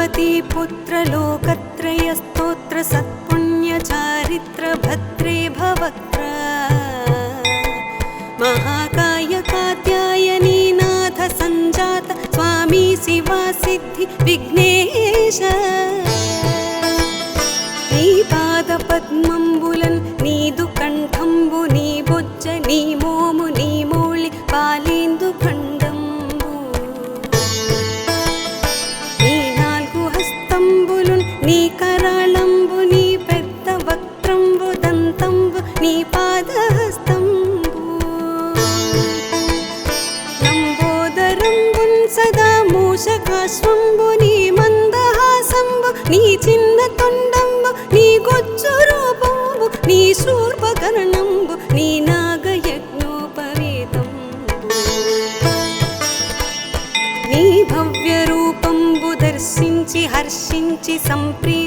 पुत्र लोकत्रयस्तोत्र सत्पुण्यचारित्रभद्रे भवत्र महाकाय कात्यायनीनाथ सञ्जात स्वामी शिवा सिद्धि विघ्नेश। शिवासिद्धिविघ्नेश श्रीपादपद्मम्बुलन् नीदुकण्ठम्बुनिबुजनी मोमु మూషకాశ్వంబు నీ మందహాసంబు నీ చిన్న తొండంబు నీ గొచ్చు రూపంబు నీ శూర్పకరణంబు నీ నాగయజ్ఞోపవేతంబు. నీ భవ్య రూపంబు దర్శించి హర్షించి సంప్రీ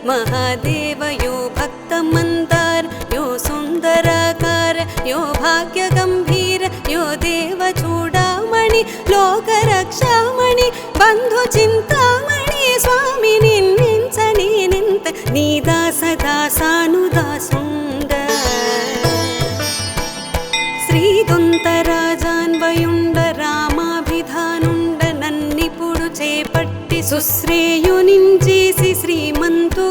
చందంబుగాదే మహాదేవయో భక్త మందార యో సుందరాకార యో భాగ్య గంభీర యో దేవ చూడామణి లోక రక్షామణి బంధు చింతామణి స్వామి నిన్నించని నింత నీ దాస దాసానుదాసుండ శ్రీదొంతరాజాన్వయుండ రామాభిధానుండ నన్నిపుడు చేపట్టి సుశ్రేయునించేసి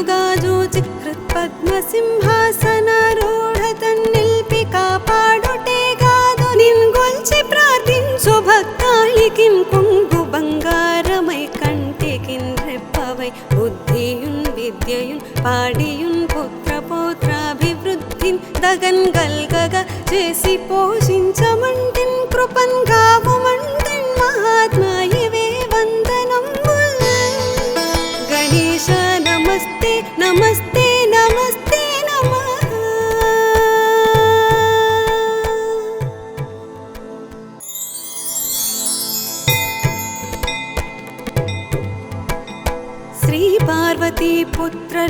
శ్రీమంతుగా జూచి హృత్పద్మ సింహాసనారూఢ తన్నిల్పి కాపాడుటే కాదు నిన్గొల్చి ప్రార్థించు. భక్తాళికిం కుంగు బంగారమై కంటికిన్ రెప్పవై. బుద్ధియున్ విద్యయున్ పాడియున్ పుత్ర పౌత్రాభివృద్ధిన్ దగన్ గల్గగ చేసి పోషించమంటిన్ కృపన్ గావుమంటిన్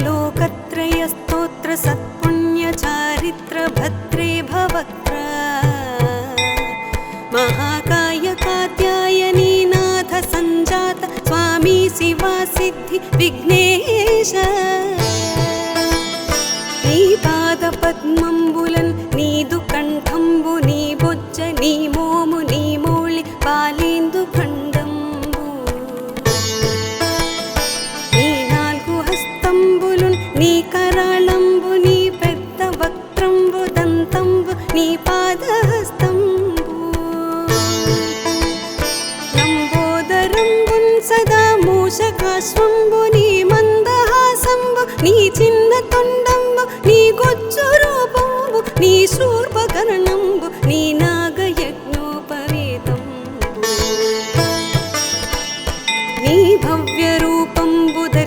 श्रीपार्वतीपुत्रलोकत्रयस्तोत्र सत्पुण्यचारित्रभद्रे भवक्त्र महाकाय कात्यायनीनाथ सञ्जात स्वामी शिवा सिद्धि विघ्नेश। నీ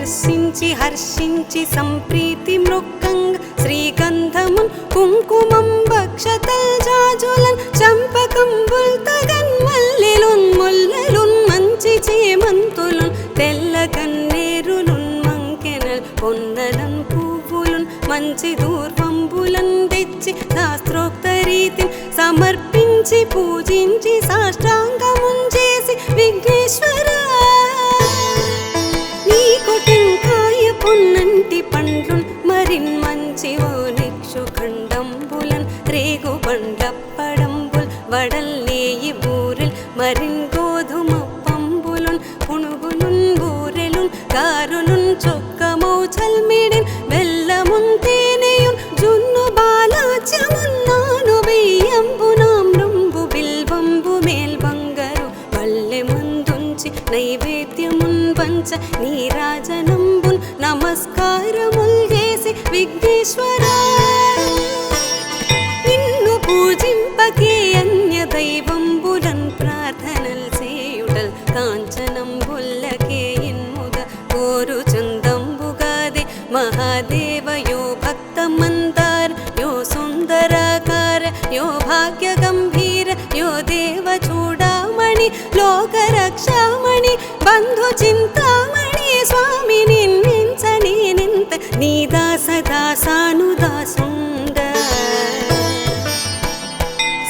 రూపంబు దర్శించి హర్షించి సంప్రీతి మృక్కంగ శ్రీగంధమున్ కుంకుమం భక్షతల్ జాజులన్ చంపకంబుల్ తగన్ మల్లెలున్ ముల్లలున్ మంచి చేమంతులున్ తెల్ల కన్నేరులున్ మంకెనల్ పొన్నలన్ పువ్వులున్ మంచి దూర్వంబులన్ తెచ్చి శాస్త్రోక్త రీతిని సమర్పించి పూజించి సాష్టాంగమున్ చేసి విఘ్నేశ్వర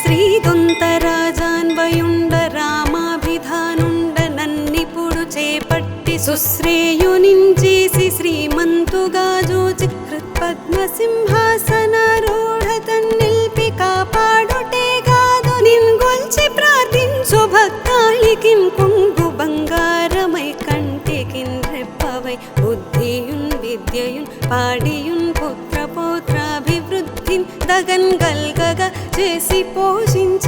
श्रीगुन्तराजान्वयुण्ड रामाभिधाण्ड नेपे सुश्रेयो श्रीमन्तु गाजोचिकृपद्मसिंहासनरूढन्निल्पिपा గల్గగన్ గల్గగ చేసి పోషించి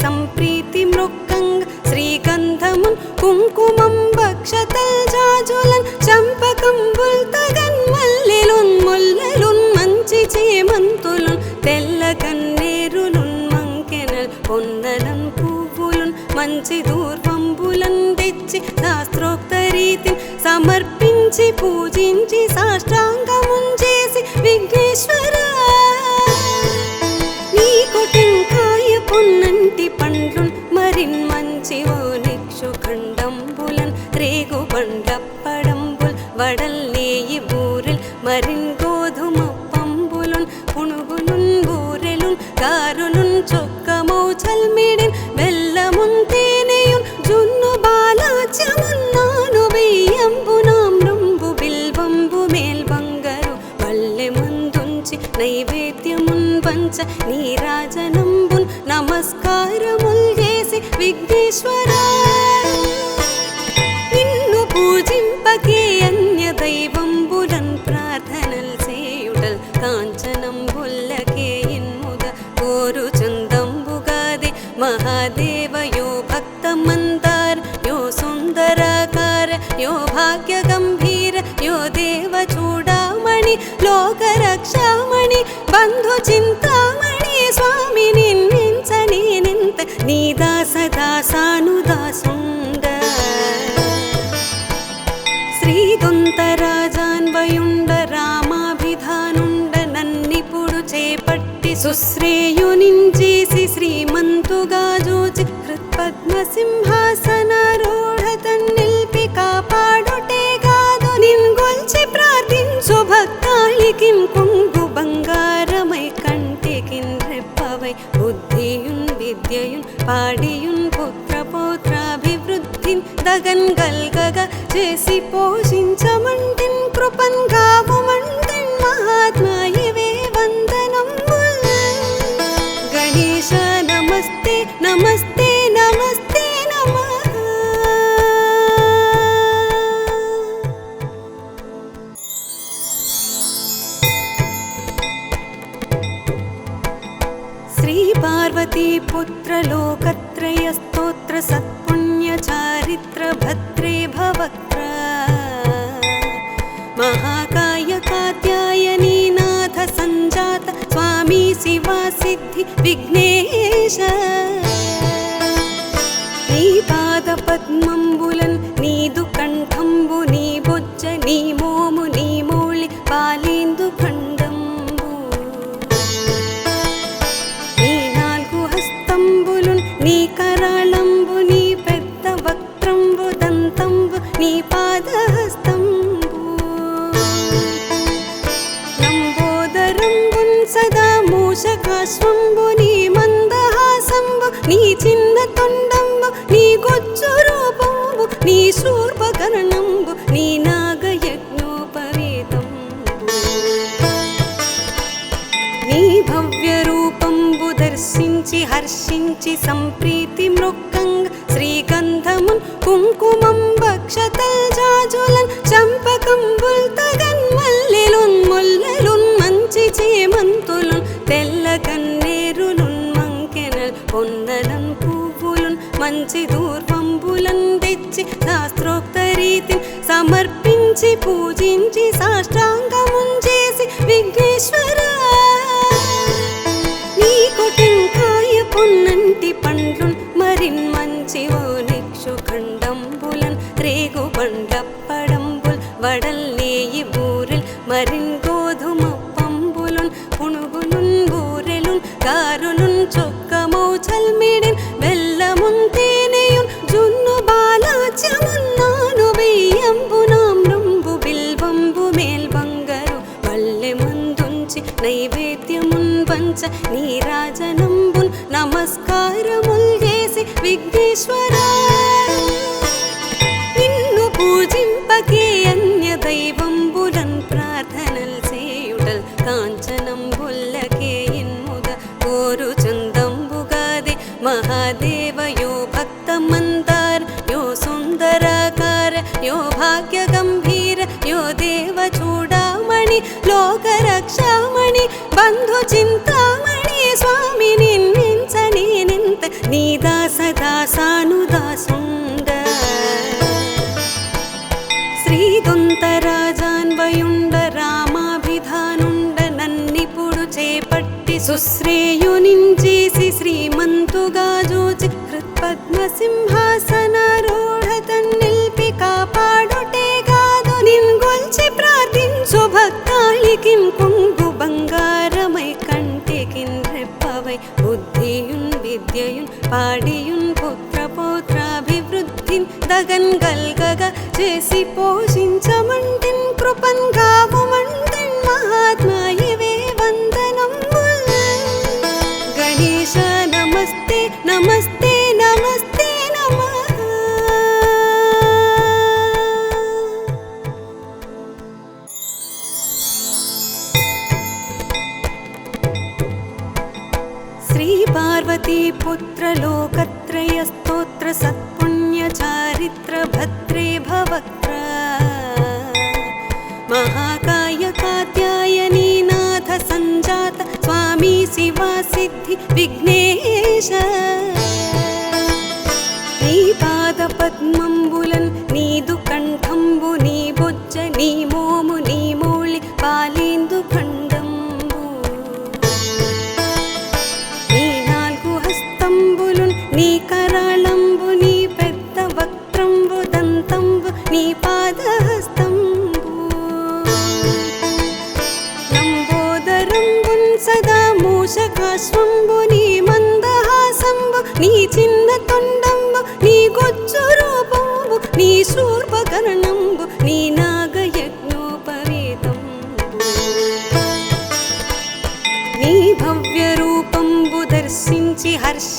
సంప్రీతి మృక్కంగ్ శ్రీగంధమున్ కుంకుమం భక్షతల్ జాజులన్ చంపకంబుల్ తగన్ మల్లెలున్ ముల్లెలున్ మంచి చేమంతులున్ తెల్ల కన్నేరులున్ మంకెనల్ పొన్నలన్ పువ్వులున్ మంచి దూర్వంబులన్ తెచ్చి శాస్త్రోక్త రీతి సమర్పించి పూజించి లోకరక్షామణి బంధు చింతామణి స్వామి నిన్నించనేనింత నీ దాస దాసాను దాసుండ శ్రీగుంత రాజాన్వయుండ రామాభిధానుండ నన్నిపుడు చేపట్టి సుశ్రేయునించేసి శ్రీమంతుగా జోచి కృత్పద్మ గల్గగా చేసిపోయి महाकाय कात्यायनी नाथ सञ्जात स्वामी शिवा सिद्धि विघ्ने స్పర్శించి సంప్రీతి మృక్కంగ్ శ్రీగంధమున్ కుంకుమం భక్షతల్ చంపకం చంపకంబుల్ తగన్ మల్లెలున్ ముల్లలున్ మంచి చేమంతులున్ తెల్ల కన్నేరులున్ మంకెనల్ పొన్నలం పువ్వులున్ మంచి దూర్వంబులన్ తెచ్చి శాస్త్రోక్త రీతిని సమర్పించి పూజించి సాష్టాంగ मरिन् गोधुमा లోకరక్షామణి బంధు చింతామణి స్వామి నిన్నించని నింత నీ దాస దాసాను దాసుండ శ్రీదుంతరాజాన్వయుండ రామాభిధానుండ నన్నిపుడు చేపట్టి సుశ్రేయునించేసి శ్రీమంతుగా జోచి హృత్పద్మ సింహాసనారో గల్గన్ గల్గగా చేసి పోషించమంటిన్ కృపంగా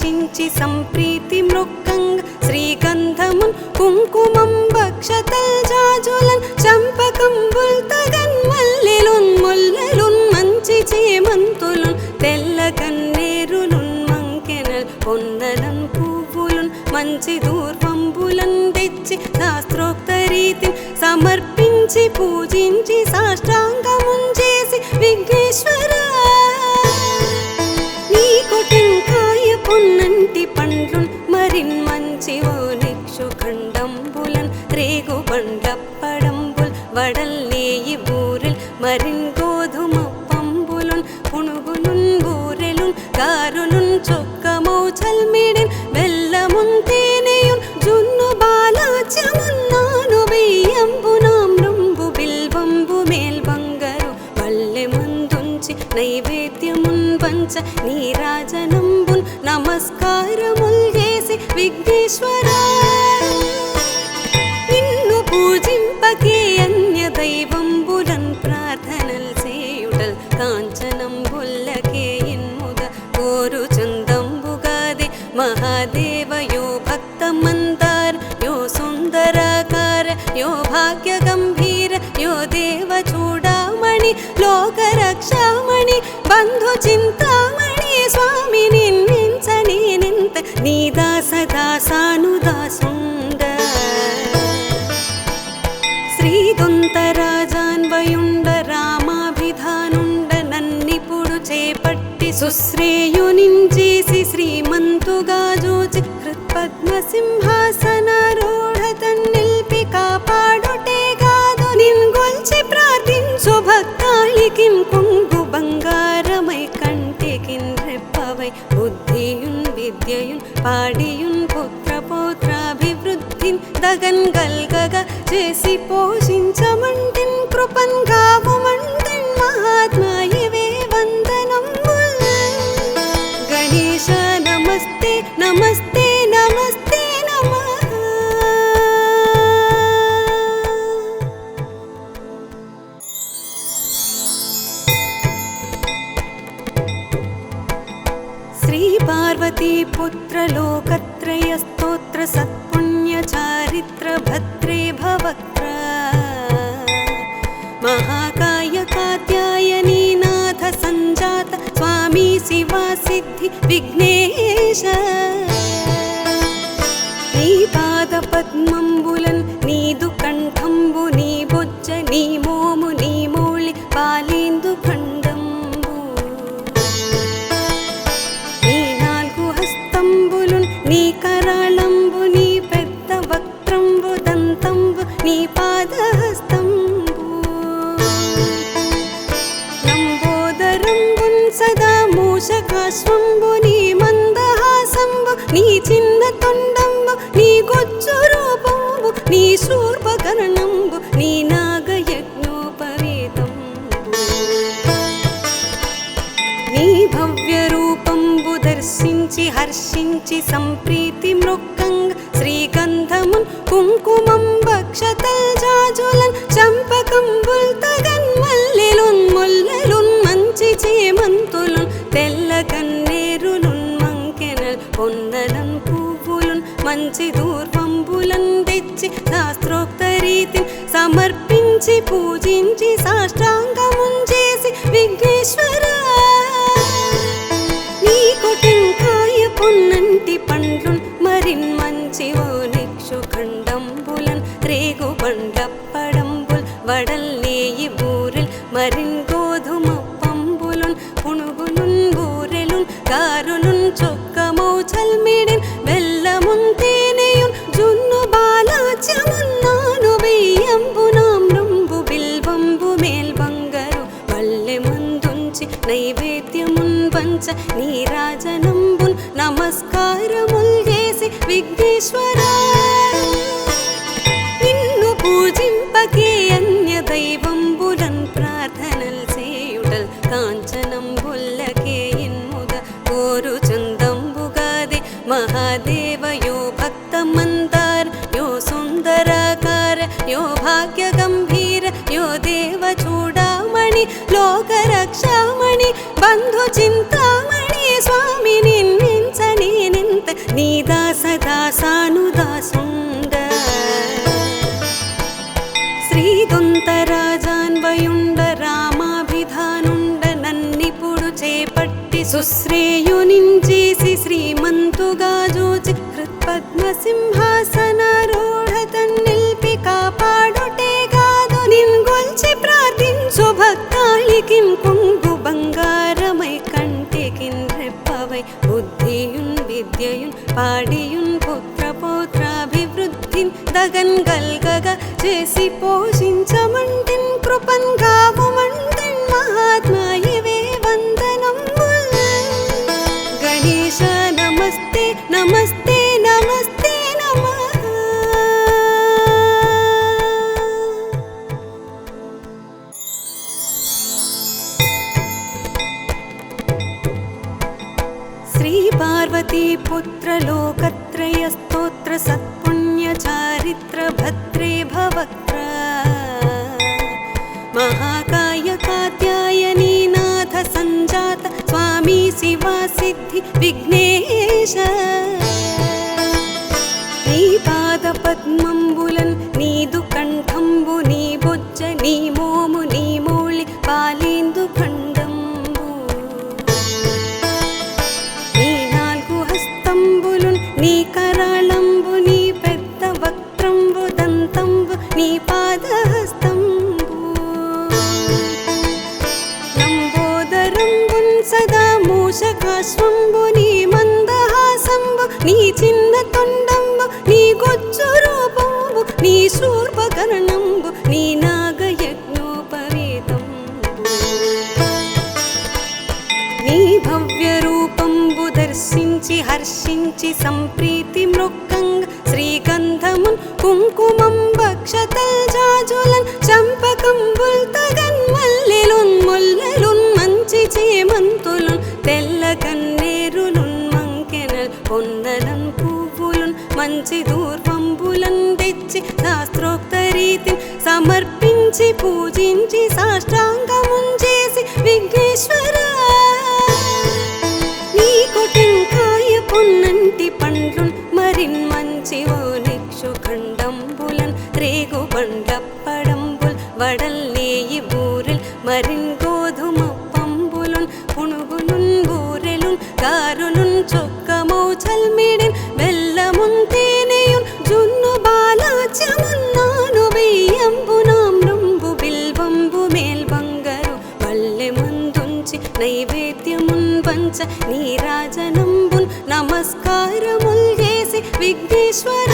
సంప్రీతి సంప్రీతిమృక్కంగ్ శ్రీకంధమున్ కుంకుమం భక్షతల్ చంపకం తగన్ మల్లెలున్ ముల్లెలున్ మంచి చేమంతులున్ తెల్ల కన్నేరులున్ మంకెనల్ పొన్నలం పువ్వులున్ మంచి దూర్వంబులన్ తెచ్చి శాస్త్రోక్త రీతి సమర్పించి పూజించి సాష్టాంగముం చేసి విఘ్నేశ్వర రాజనంబుల్ నమస్కారముల్ చేసి విఘ్నేశ్వరా సుశ్రేయునించేసి శ్రీమంతుగా జోచి కృత్పద్మ సింహాసన पुत्रलोकत्रयस्तोत्र सत्पुण्यचारित्रभद्रे भवत्र महाकाय कात्यायनीनाथ सञ्जात स्वामी शिवासिद्धिविघ्नेश श्रीपादपद्मम्बु చింద తొండంబు నీ గొచ్చు రూపంబు నీ శూర్పకరణంబు నీ నాగయజ్ఞోపవేతం నీ భవ్య రూపంబు దర్శించి హర్షించి సంప్రీ తెచ్చి దూర్వంబులందెచ్చి శాస్త్రోక్త రీతి సమర్పించి పూజించి సాష్టాంగముంచేసి విఘ్నేశ్వర. నీ కొటంకాయ పొన్నంటి పండ్లు మరిన్ మంచివా బంధు చింతామణి స్వామి నిన్నించనేనింత నీ దాస దాసాను దాసుండ శ్రీదొంత రాజాన్వయుండ రామాభిధానుండ నన్నిపుడు చేపట్టి సుశ్రేయునించేసి శ్రీమంతుగా జోచి హృత్పద్మ సింహాసన దగన్ గల్గగ చేసి పోషించమంటిన్ కృపన్ కావమంటిన్ మహాత్మాయవే వందనం గణేశ నమస్తే నమస్తే నమస్తే నమ. శ్రీ పార్వతీ పుత్రలోకత్రయ స్తోత్ర సత్ भद्री भवत्र महाकाय कात्यायनी नाथ सञ्जात स्वामी शिवासिद्धि विघ्नेश। श्रीपादपद्मम् రాజులన్ మంచి చేమంతులున్ తెల్ల కన్నేరులున్ మంకెనల్ పొన్నలన్ పువ్వులున్ మంచి దూర్వంబులన్ తెచ్చి శాస్త్రోక్త రీతి సమర్పించి పూజించి సాష్టాంగ ನೀರಾಜನಂಬುನ್ ನಮಸ್ಕಾರ ಮುಲ್ಗೇಸಿ ವಿಘ್ನೇಶ್ವರ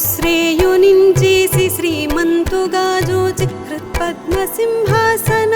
శ్రేయునించేసి శ్రీమంతుగా జోచి హృత్పద్మ సింహాసన